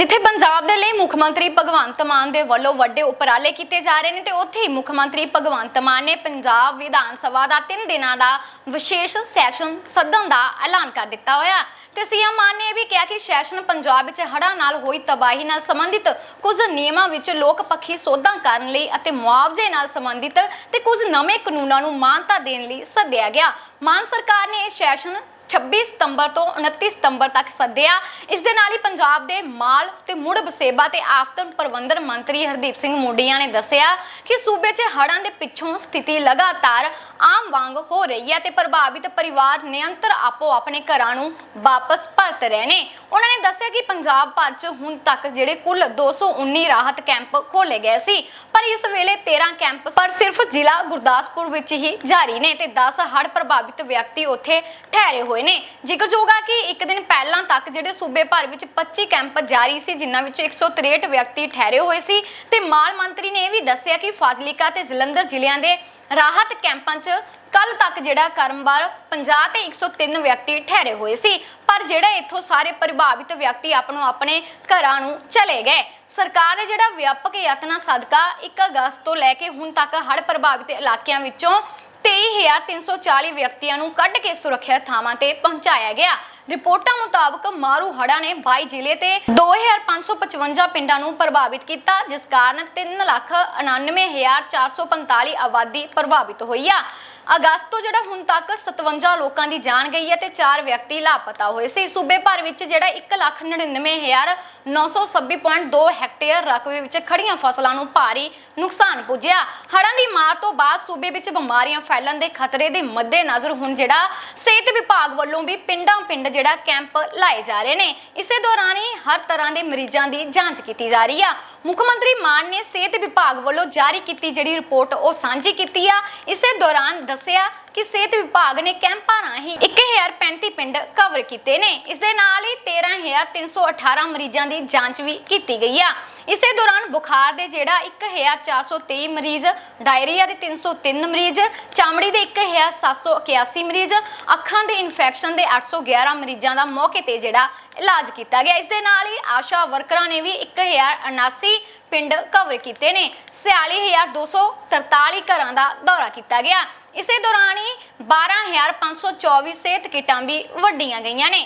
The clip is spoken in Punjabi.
ਜਿੱਥੇ ਪੰਜਾਬ ਦੇ ਲਈ ਮੁੱਖ ਮੰਤਰੀ ਭਗਵੰਤ ਮਾਨ ਦੇ ਵੱਲੋਂ ਵੱਡੇ ਉਪਰਾਲੇ ਕੀਤੇ ਜਾ ਰਹੇ ਨੇ ਤੇ ਉੱਥੇ ਹੀ ਮੁੱਖ ਮੰਤਰੀ ਭਗਵੰਤ ਮਾਨ ਨੇ ਪੰਜਾਬ ਵਿਧਾਨ ਸਭਾ ਦਾ 3 ਦਿਨਾਂ ਦਾ ਵਿਸ਼ੇਸ਼ ਸੈਸ਼ਨ ਸੱਦਣ ਦਾ ਐਲਾਨ ਕਰ ਦਿੱਤਾ ਹੋਇਆ। ਤੇ ਸੀਐਮ ਮਾਨ ਨੇ ਇਹ ਵੀ ਕਿਹਾ ਕਿ ਸੈਸ਼ਨ ਪੰਜਾਬ ਵਿੱਚ ਹੜ੍ਹਾਂ ਨਾਲ ਹੋਈ ਤਬਾਹੀ ਨਾਲ ਸੰਬੰਧਿਤ ਕੁਝ ਨਿਯਮਾਂ ਵਿੱਚ ਲੋਕ ਪੱਖੀ ਸੋਧਾਂ ਕਰਨ ਲਈ ਅਤੇ ਮੁਆਵਜ਼ੇ ਨਾਲ ਸੰਬੰਧਿਤ ਤੇ ਕੁਝ ਨਵੇਂ ਕਾਨੂੰਨਾਂ ਨੂੰ ਮਾਨਤਾ ਦੇਣ ਲਈ ਸੱਦਿਆ ਗਿਆ। ਮਾਨ ਸਰਕਾਰ ਨੇ ਇਹ ਸੈਸ਼ਨ 26 ਸਤੰਬਰ ਤੋਂ 29 ਸਤੰਬਰ ਤੱਕ ਸੱਦਿਆ। ਇਸ ਦੇ ਨਾਲ ਹੀ ਪੰਜਾਬ ਦੇ ਮਾਲ ਤੇ ਮੁੜ ਵਸੇਬਾ ਤੇ ਆਫਤਨ ਪ੍ਰਬੰਧਨ ਮੰਤਰੀ ਹਰਦੀਪ ਸਿੰਘ ਮੋਡੀਆਂ ਨੇ ਦੱਸਿਆ ਕਿ ਸੂਬੇ 'ਚ ਹੜ੍ਹਾਂ ਦੇ ਪਿੱਛੋਂ ਸਥਿਤੀ ਲਗਾਤਾਰ ਆਮ ਵਾਂਗ ਹੋ ਰਹੀ ਹੈ ਤੇ ਪ੍ਰਭਾਵਿਤ ਪਰਿਵਾਰ ਨਿਯੰਤਰ ਆਪੋ ਆਪਣੇ ਘਰਾਂ ਨੂੰ ਵਾਪਸ ਪਰਤ ਰਹੇ ਨੇ। ਉਹਨਾਂ ਨੇ ਦੱਸਿਆ ਕਿ ਪੰਜਾਬ ਭਰ 'ਚ ਹੁਣ ਤੱਕ ਜਿਹੜੇ ਕੁੱਲ 219 ਰਾਹਤ ਕੈਂਪ ਖੋਲੇ ਗਏ ਸੀ, ਪਰ ਇਸ ਵੇਲੇ 13 ਕੈਂਪ ਪਰ ਸਿਰਫ ਜ਼ਿਲ੍ਹਾ ਗੁਰਦਾਸਪੁਰ ਵਿੱਚ ਹੀ ਜਾਰੀ ਨੇ ਤੇ 10 ਹੜ੍ਹ ਪ੍ਰਭਾਵਿਤ ਵਿਅਕਤੀ ਉੱਥੇ ਠਹਿਰੇ ਹੋਏ ਨੇ। ਜ਼ਿਕਰਯੋਗ ਹੈ ਕਿ ਇੱਕ ਦਿਨ ਪਹਿਲਾਂ ਤੱਕ ਜਿਹੜੇ ਸੂਬੇ ਭਰ ਵਿੱਚ 25 ਕੈਂਪ ਜਾਰੀ ਸੀ, ਜਿਨ੍ਹਾਂ ਵਿੱਚ 163 ਵਿਅਕਤੀ ਠਹਿਰੇ ਹੋਏ ਸੀ ਤੇ ਮਾਲ ਮੰਤਰੀ ਨੇ ਇਹ ਵੀ ਦੱਸਿਆ ਕਿ ਫਾਜ਼ਿਲਕਾ ਤੇ ਜਲੰਧਰ ਜ਼ਿਲ੍ਹਿਆਂ ਦੇ ਰਾਹਤ ਕੈਂਪਾਂ 'ਚ ਕੱਲ ਤੱਕ ਜਿਹੜਾ ਕਰਮਵਾਰ 50 ਤੇ 103 ਵਿਅਕਤੀ ਠਹਿਰੇ ਹੋਏ ਸੀ, ਪਰ ਜਿਹੜਾ ਇੱਥੋਂ ਸਾਰੇ ਪ੍ਰਭਾਵਿਤ ਵਿਅਕਤੀ ਆਪਣੋ ਆਪਣੇ ਘਰਾਂ ਨੂੰ ਚਲੇ ਗਏ। ਸਰਕਾਰ ਦੇ ਜਿਹੜਾ ਵਿਆਪਕ ਯਤਨਾਂ ਸਦਕਾ 1 ਅਗਸਤ ਤੋਂ ਲੈ ਕੇ ਹੁਣ ਤੱਕ ਹੜ੍ਹ ਪ੍ਰਭਾਵਿਤ ਇਲਾਕਿਆਂ ਵਿੱਚੋਂ 23340 ਵਿਅਕਤੀਆਂ ਨੂੰ ਕੱਢ ਕੇ ਸੁਰੱਖਿਅਤ ਥਾਵਾਂ ਤੇ ਪਹੁੰਚਾਇਆ ਗਿਆ। ਰਿਪੋਰਟਾਂ ਮੁਤਾਬਕ ਮਾਰੂ ਹੜਾ ਨੇ 22 ਜ਼ਿਲ੍ਹੇ ਤੇ 2555 ਪਿੰਡਾਂ ਨੂੰ ਪ੍ਰਭਾਵਿਤ ਕੀਤਾ, ਜਿਸ ਕਾਰਨ 399445 ਆਬਾਦੀ ਪ੍ਰਭਾਵਿਤ ਹੋਈ ਆ। ਅਗਸਤ ਤੋਂ ਜਿਹੜਾ ਹੁਣ ਤੱਕ 57 ਲੋਕਾਂ ਦੀ ਜਾਨ ਗਈ ਹੈ ਤੇ 4 ਵਿਅਕਤੀ ਲਾਪਤਾ ਹੋਏ ਸੀ। ਸੂਬੇ ਭਰ ਵਿੱਚ ਜਿਹੜਾ 199926.2 ਹੈਕਟੇਅਰ ਰਕਬੇ ਵਿੱਚ ਖੜੀਆਂ ਫਸਲਾਂ ਨੂੰ ਭਾਰੀ ਨੁਕਸਾਨ ਪੁੱਜਿਆ। ਹੜ੍ਹਾਂ ਦੀ ਮਾਰ ਤੋਂ ਬਾਅਦ ਸੂਬੇ ਵਿੱਚ ਬਿਮਾਰੀਆਂ ਫੈਲਣ ਦੇ ਖਤਰੇ ਦੇ ਮੱਦੇਨਜ਼ਰ ਹੁਣ ਜਿਹੜਾ ਸਿਹਤ ਵਿਭਾਗ ਵੱਲੋਂ ਵੀ ਪਿੰਡਾਂ ਪਿੰਡ ਜਿਹੜਾ ਕੈਂਪ ਲਾਏ ਜਾ ਰਹੇ ਨੇ। ਇਸੇ ਦੌਰਾਨ ਹੀ ਹਰ ਤਰ੍ਹਾਂ ਦੇ ਮਰੀਜ਼ਾਂ ਦੀ ਜਾਂਚ ਕੀਤੀ ਜਾ ਰਹੀ ਆ। ਮੁੱਖ ਮੰਤਰੀ ਮਾਨ ਨੇ ਸਿਹਤ ਵਿਭਾਗ ਵੱਲੋਂ ਜਾਰੀ ਕੀਤੀ ਜਿਹੜੀ ਰਿਪੋਰਟ ਉਹ ਸਾਂਝੀ ਕੀਤੀ ਆ। ਇਸੇ ਦੌਰਾਨ ਦੱਸਿਆ ਕਿ ਸਿਹਤ ਵਿਭਾਗ ਨੇ ਕੈਂਪਾਂ ਰਾਹੀਂ 1035 ਪਿੰਡ ਕਵਰ ਕੀਤੇ ਨੇ। ਇਸ ਦੇ ਨਾਲ ਹੀ 13318 ਮਰੀਜ਼ਾਂ ਦੀ ਜਾਂਚ ਵੀ ਕੀਤੀ ਗਈ ਆ। ਇਸੇ ਦੌਰਾਨ ਬੁਖਾਰ ਦੇ ਜਿਹੜਾ 1423 ਮਰੀਜ਼, ਡਾਇਰੀਆ ਦੇ 303 ਮਰੀਜ਼, ਚਾਮੜੀ ਦੇ 1781 ਮਰੀਜ਼, ਅੱਖਾਂ ਦੇ ਇਨਫੈਕਸ਼ਨ ਦੇ 811 ਮਰੀਜ਼ਾਂ ਦਾ ਮੌਕੇ ਤੇ ਜਿਹੜਾ ਇਲਾਜ ਕੀਤਾ ਗਿਆ। ਇਸ ਦੇ ਨਾਲ ਹੀ ਆਸ਼ਾ ਵਰਕਰਾਂ ਨੇ ਵੀ 1079 ਪਿੰਡ ਕਵਰ ਕੀਤੇ ਨੇ। 46243 ਘਰਾਂ ਦਾ ਦੌਰਾ ਕੀਤਾ ਗਿਆ। ਇਸੇ ਦੌਰਾਨ ਹੀ 12524 ਸਿਹਤ ਕਿਟਾਂ ਵੀ ਵੰਡੀਆਂ ਗਈਆਂ ਨੇ।